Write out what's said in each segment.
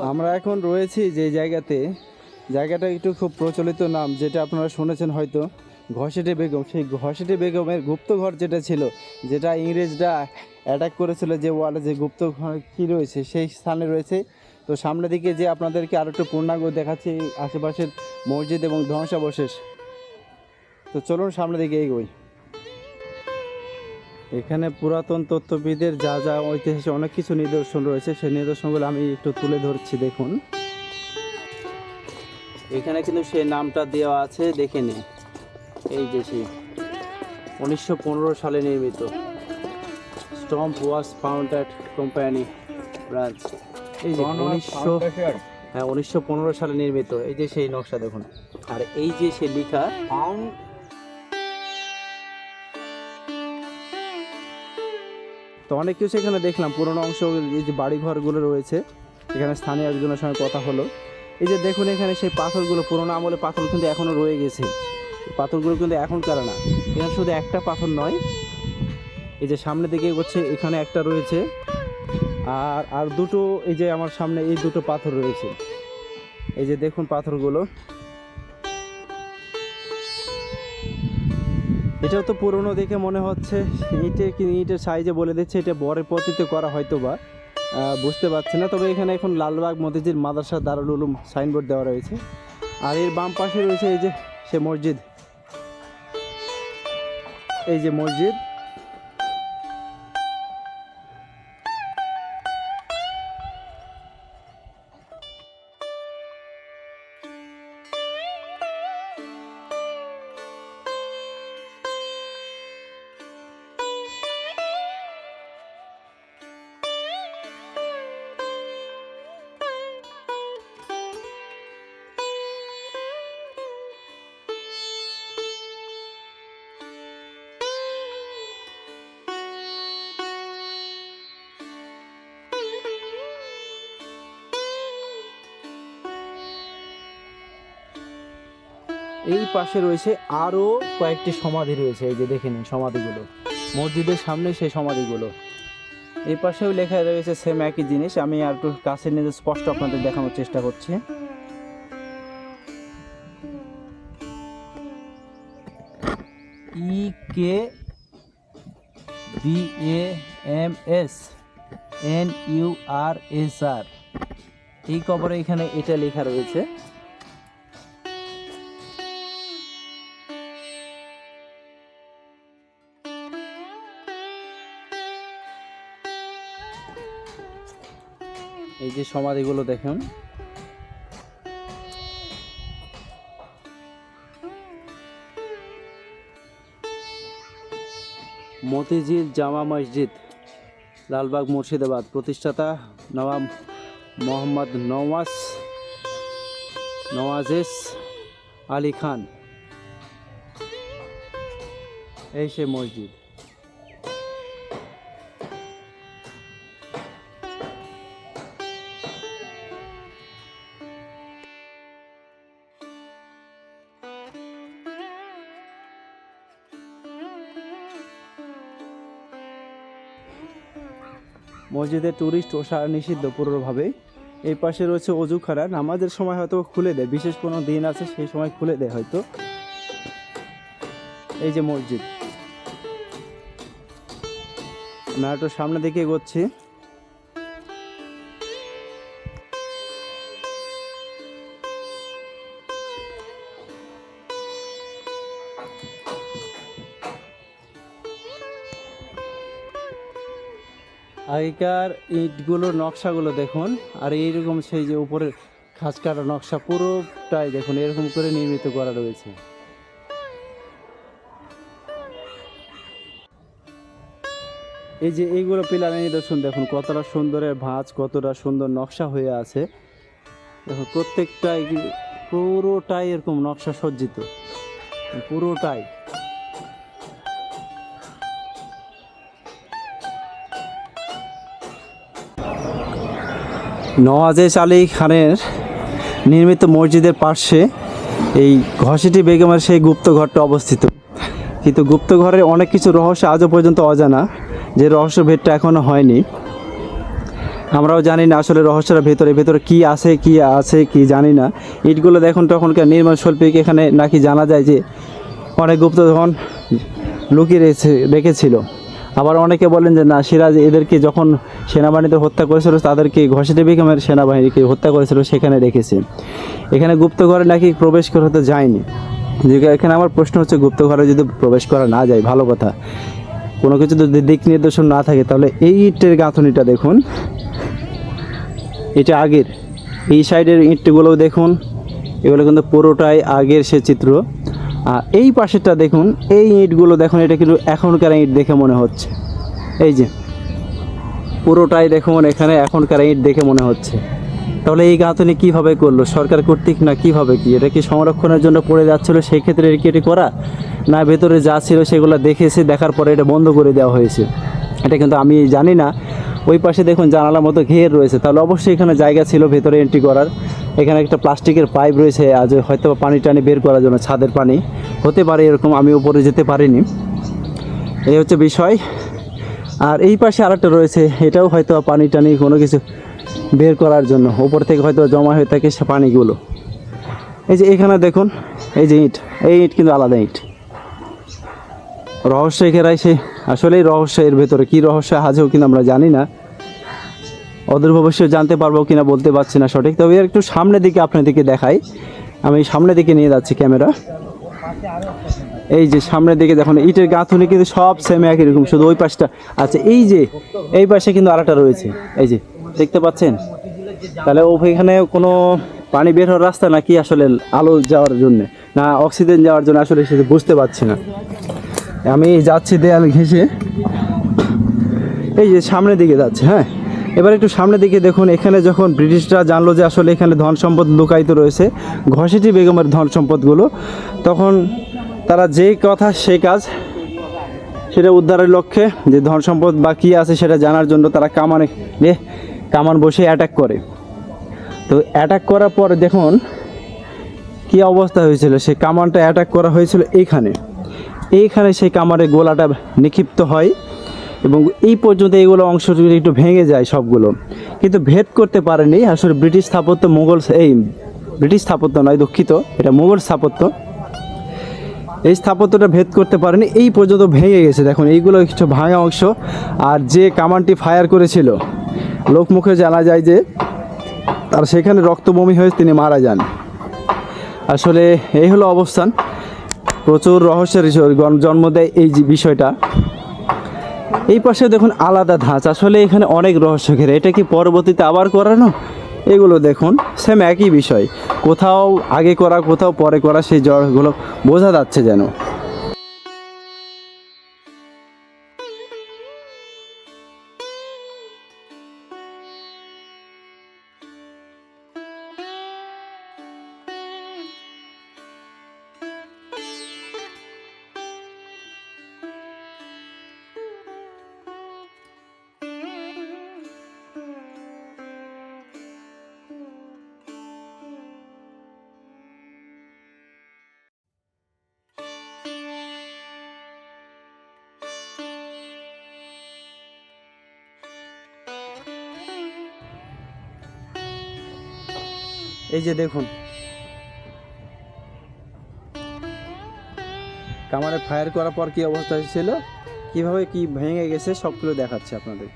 আমরা এখন রয়েছি যে জায়গাতে। জায়গাটা একটু খুব প্রচলিত নাম, যেটা আপনারা শুনেছেন হয়তো। ঘসেটে বেগম, সেই ঘসেটে বেগমের গুপ্তঘর যেটা ছিল, যেটা ইংরেজরা অ্যাটাক করেছিল যে ওয়ালে যে গুপ্তঘর কী রয়েছে, সেই স্থানে রয়েছে। তো সামনের দিকে যে আপনাদেরকে আরও একটু পূর্ণাঙ্গ দেখাচ্ছি, আশেপাশের মসজিদ এবং ধ্বংসাবশেষ। তো চলুন সামনের দিকে এগোই। এখানে পুরাতন তত্ত্ববিদের যা যা ঐতিহাসিক অনেক কিছু নিদর্শন রয়েছে সেই নিদর্শনগুলো আমি একটু তুলে ধরছি দেখুন। এখানে কিন্তু সেই নামটা দেওয়া আছে দেখে নিন। এই যে সেই উনিশশো পনেরো সালে নির্মিত স্টম্প ওয়াশ ফাউন্ডেড কোম্পানি ব্রাঞ্চ। এই যে উনিশশো হ্যাঁ উনিশশো পনেরো সালে নির্মিত এই যে সেই নকশা দেখুন। আর এই যে সে লেখা তো অনেক কিছু এখানে দেখলাম। পুরোনো অংশ, এই যে বাড়িঘরগুলো রয়েছে, এখানে স্থানীয় একজনের সঙ্গে কথা হলো। এই যে দেখুন এখানে সেই পাথরগুলো, পুরোনো আমলে পাথর কিন্তু এখনও রয়ে গেছে। পাথরগুলো কিন্তু এখনকার না। এখানে শুধু একটা পাথর নয়, এই যে সামনের দিকে এগোচ্ছে, এখানে একটা রয়েছে। আর আর দুটো, এই যে আমার সামনে এই দুটো পাথর রয়েছে। এই যে দেখুন পাথরগুলো। এটাও তো পুরনো দেখে মনে হচ্ছে। ইটে কি ইটের সাইজে বলে দিচ্ছে, এটা বরের পতিতে করা হয়তো বা বুঝতে পারছি না, তবে এখানে এখন লালবাগ মতিজির মাদ্রাসা দারুল উলুম সাইনবোর্ড দেওয়া রয়েছে। আর এর বাম পাশে রয়েছে এই যে সে মসজিদ। এই যে মসজিদ এই পাশে রয়েছে আরও কয়েকটি সমাধি রয়েছে, এই যে দেখে নিন সমাধিগুলো। মসজিদের সামনে সেই সমাধিগুলো। এই পাশেও লেখা রয়েছে সেম একই জিনিস, আমি আর একটু কাছে নিয়ে স্পষ্ট আপনাদের দেখানোর চেষ্টা করছি। E K B A M S N U R S R এই কবরে এখানে এটা লেখা রয়েছে। এই যে সমাধিগুলো দেখুন। মতিঝিল জামা মসজিদ, লালবাগ মুর্শিদাবাদ, প্রতিষ্ঠাতা নবাব মোহাম্মদ নওয়াজ, নওয়াজেস আলী খান। এই সে মসজিদ। মসজিদে ট্যুরিস্ট সার নিষিদ্ধ পুরোভাবে। এই পাশে রয়েছে অজুখানা নামাজের সময় হয়তো খুলে দেয়, বিশেষ কোনো দিন আছে সেই সময় খুলে দেয় হয়তো। এই যে মসজিদ। নাটোর সামনে দিকে এগোচ্ছি। আগেকার ইটগুলোর নকশাগুলো দেখুন, আর এইরকম সেই যে উপরের খাঁজ কাটা নকশা পুরোটাই দেখুন, এরকম করে নির্মিত করা রয়েছে। এই যে এইগুলো পিলারের নিদর্শন দেখুন, কতটা সুন্দরের ভাঁজ, কতটা সুন্দর নকশা হয়ে আছে। দেখুন, প্রত্যেকটাই পুরোটাই এরকম নকশা সজ্জিত। পুরোটাই। নওয়াজেশ আলী খানের নির্মিত মসজিদের পাশে এই ঘসিটি বেগমের সেই গুপ্তঘরটা অবস্থিত। কিন্তু গুপ্তঘরের অনেক কিছু রহস্য আজও পর্যন্ত অজানা, যে রহস্য ভেদটা এখনও হয়নি। আমরাও জানি না আসলে রহস্যের ভেতরে ভেতরে কি আছে কি আছে, কি জানি না। ইটগুলো দেখুন তখনকার নির্মাণ শিল্পীকে, এখানে নাকি জানা যায় যে অনেক গুপ্তধন লুকিয়ে রেখেছে রেখেছিল। আবার অনেকে বলেন যে, না, সিরাজ এদেরকে যখন সেনাবাহিনীতে হত্যা করেছিল, তাদেরকে ঘষেটে বেগমের সেনাবাহিনীকে হত্যা করেছিল, সেখানে রেখেছে। এখানে গুপ্তঘরে নাকি প্রবেশ করতে যায়নি। এখানে আমার প্রশ্ন হচ্ছে গুপ্তঘরে যদি প্রবেশ করা না যায়, ভালো কথা। কোনো কিছু যদি দিক নির্দেশন না থাকে, তাহলে এই ইটের গাঁথনিটা দেখুন। এটা আগের। এই সাইডের ইটগুলো দেখুন। এগুলো কিন্তু পুরোটাই আগের সে চিত্র। আর এই পাশেরটা দেখুন, এই ইটগুলো দেখুন, এটা কিন্তু এখনকার ইট দেখে মনে হচ্ছে। এই যে, পুরোটাই দেখুন এখানে এখনকার ইট দেখে মনে হচ্ছে। তাহলে এই গাঁথনি কীভাবে করল? সরকার কর্তৃক না কীভাবে কি? এটা কি সংরক্ষণের জন্য পড়ে যাচ্ছিল সেই ক্ষেত্রে কি এটি করা? না ভেতরে যা ছিল সেগুলো দেখেছে, দেখার পরে এটা বন্ধ করে দেওয়া হয়েছে। এটা কিন্তু আমি জানি না। ওই পাশে দেখুন জানালার মতো ঘের রয়েছে। তাহলে অবশ্যই এখানে জায়গা ছিল ভেতরে এন্ট্রি করার। এখানে একটা প্লাস্টিকের পাইপ রয়েছে, আজ হয়তো পানি টানি বের করার জন্য ছাদের পানি। হতে পারে এরকম, আমি উপরে যেতে পারিনি। এই হচ্ছে বিষয়। আর এই পাশে আরেকটা রয়েছে, এটাও হয়তো পানি টানি কোনো কিছু বের করার জন্য। উপর থেকে হয়তো জমা হয়ে থাকে সে পানিগুলো। এই যে এখানে দেখুন, এই যে ইট, এই ইট কিন্তু আলাদা ইট। রহস্য ঘেরাই সে আসলেই রহস্য এর ভেতরে, কী রহস্য আজও কিন্তু আমরা জানি না। অদূর ভবিষ্যৎ জানতে পারব কিনা বলতে পারছি না সঠিক। তবে একটু সামনের দিকে আপনাদেরকে দেখাই। আমি সামনের দিকে নিয়ে যাচ্ছি ক্যামেরা। এই যে সামনের দিকে দেখুন, ইটের গাঁথুনি কিন্তু সব সেম একই রকম, শুধু ওই পাশটা। আচ্ছা এই যে, এই পাশে কিন্তু আরেকটা রয়েছে। এই যে, দেখতে পাচ্ছেন? তাহলে ওইখানে কোনো পানি বের হওয়ার রাস্তা নাকি আসলে আলো যাওয়ার জন্য? না, অক্সিজেন যাওয়ার জন্য আসলে সেটা বুঝতে পারছি না। আমি যাচ্ছি দেয়াল ঘেঁষে। এই যে সামনের দিকে যাচ্ছে হ্যাঁ? এবার একটু সামনে দিকে দেখুন, এখানে যখন ব্রিটিশরা জানলো যে আসলে এখানে ধন সম্পদ লুকায়িত রয়েছে, ঘষেটি বেগমের ধন সম্পদগুলো, তখন তারা যে কথা সে কাজ, সেটা উদ্ধারের লক্ষ্যে, যে ধন সম্পদ বা কী আছে সেটা জানার জন্য তারা কামানে কামান বসে অ্যাটাক করে। তো অ্যাটাক করার পর দেখুন, কী অবস্থা হয়েছিল? সে কামানটা অ্যাটাক করা হয়েছিল এইখানে এইখানে সেই কামারে গোলাটা নিক্ষিপ্ত হয়। এবং এই পর্যন্ত এইগুলো অংশগুলো একটু ভেঙে যায় সবগুলো। কিন্তু ভেদ করতে পারেনি। আসলে ব্রিটিশ স্থাপত্য মুঘল এই ব্রিটিশ স্থাপত্য নয়, দুঃখিত। এটা মুঘল স্থাপত্য। এই স্থাপত্যটা ভেদ করতে পারেনি। এই পর্যন্ত ভেঙে গেছে। দেখুন, এইগুলো কিছু ভাঙা অংশ। আর যে কামানটি ফায়ার করেছিল, লোকমুখে জানা যায় যে তার সেখানে রক্তবমি হয়ে তিনি মারা যান। আসলে এই হলো অবস্থান। প্রচুর রহস্যের জন্ম দেয় এই যে বিষয়টা। এই পাশে দেখুন আলাদা ধাঁচ। আসলে এখানে অনেক রহস্য ঘেরে এটা কি পরবর্তীতে আবার করানো? এগুলো দেখুন সেম একই বিষয়। কোথাও আগে করা, কোথাও পরে করা, সেই জড়গুলো বোঝা যাচ্ছে যেন। এই যে দেখুন। কামারে ফায়ার করার পর কি অবস্থা হয়েছিল? কীভাবে কি ভেঙে গেছে, সবগুলো দেখাচ্ছে আপনাদের।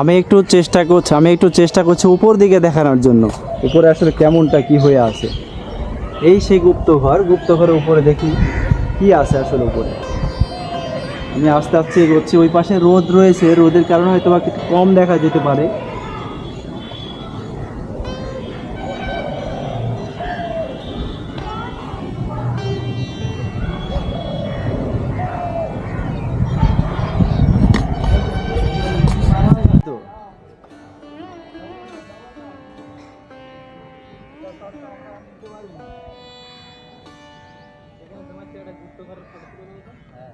আমি একটু চেষ্টা করছি, আমি একটু চেষ্টা করছি উপর দিকে দেখানোর জন্য। উপরে আসলে কেমনটা কি হয়ে আছে? এই সেই গুপ্তঘর, গুপ্তঘরের উপরে দেখি কি আছে আসলে উপরে। আমি আস্তে আস্তে এগোচ্ছি। ওই পাশে রোদ রয়েছে, রোদের কারণে হয়তো বা কিছু কম দেখা যেতে পারে। তোমার গুপ্ত ঘরের ফটো তুলে হ্যাঁ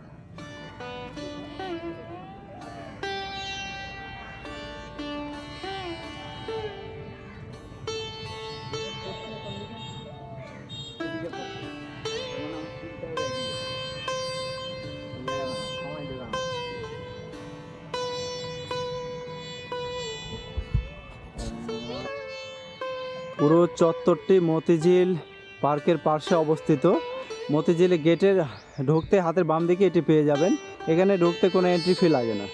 পুরো চত্বরটি মতিঝিল পার্কের পার্শ্বে অবস্থিত। মতিঝিল গেটের ঢুকতে হাতের বাম দিকে এটি পেয়ে যাবেন। এখানে ঢুকতে কোনো এন্ট্রি ফি লাগে না।